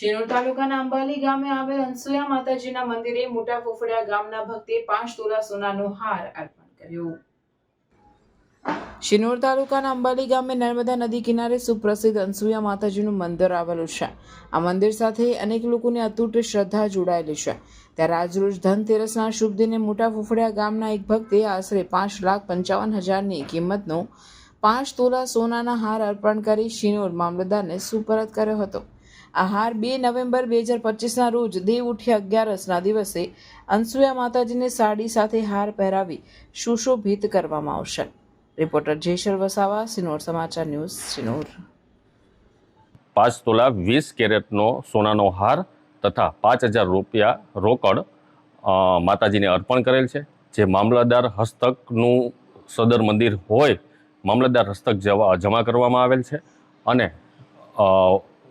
શિનોર તાલુકાના અંબાલી ગામે આવેલ હંસુયા માતાજીના મંદિરે મોટા ફોફડિયા ગામના ભક્તે પાંચ તોલા સોનાનો હાર અર્પણ કર્યો. શિનોર તાલુકાના અંબાલી ગામે નર્મદા નદી કિનારે સુપ્રસિદ્ધ અંસુયા માતાજીનું મંદિર આવેલું છે. આ મંદિર સાથે અનેક લોકોની અતૂટ શ્રદ્ધા જોડાયેલી છે. ત્યારે આજરોજ ધનતેરસના શુભ દિને મોટા ફુફડિયા ગામના એક ભક્તે આશરે પાંચ લાખ પંચાવન હજારની કિંમતનો પાંચ તોલા સોનાના હાર અર્પણ કરી શિનોર મામલતદારને સુપરત કર્યો હતો. આ હાર બે નવેમ્બર બે હજાર પચીસના રોજ દેવ ઉઠી અગિયારસના દિવસે અનસુયા માતાજીને સાડી સાથે હાર પહેરાવી સુશોભિત કરવામાં આવશે. રિપોર્ટર જેશર વસાવા, સિનોર સમાચાર ન્યૂઝ સિનોર. પાંચ તોલા વીસ કેરેટનો સોનાનો હાર તથા પાંચ હજાર રૂપિયા રોકડ માતાજીને અર્પણ કરેલ છે. જે મામલતદાર હસ્તકનું સદર મંદિર હોય, મામલતદાર હસ્તક જવા જમા કરવામાં આવેલ છે અને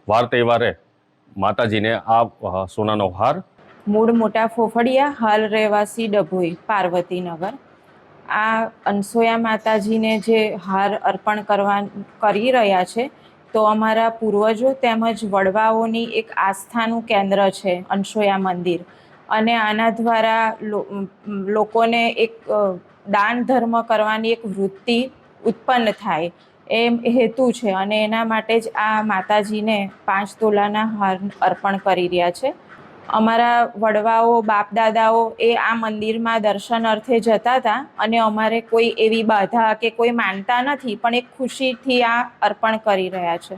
વાર તહેવારે માતાજીને આ સોનાનો હાર મૂળ મોટા ફોફડિયા, હાલ રહેવાસી ડભોઈ, પાર્વતીનગર. આ અનસોયા માતાજીને જે હાર અર્પણ કરવા કરી રહ્યા છે, તો અમારા પૂર્વજો તેમજ વડવાઓની એક આસ્થાનું કેન્દ્ર છે અનસોયા મંદિર. અને આના દ્વારા લોકોને એક દાન ધર્મ કરવાની એક વૃત્તિ ઉત્પન્ન થાય. એમ હેતુ છે અને એના માટે જ આ માતાજીને પાંચ તોલાના હાર અર્પણ કરી રહ્યા છે. અમારા વડવાઓ બાપ દાદાઓ એ આ મંદિરમાં દર્શન અર્થે જતા હતા અને અમારે કોઈ એવી બાધા કે કોઈ માનતા નથી, પણ એક ખુશીથી આ અર્પણ કરી રહ્યા છે.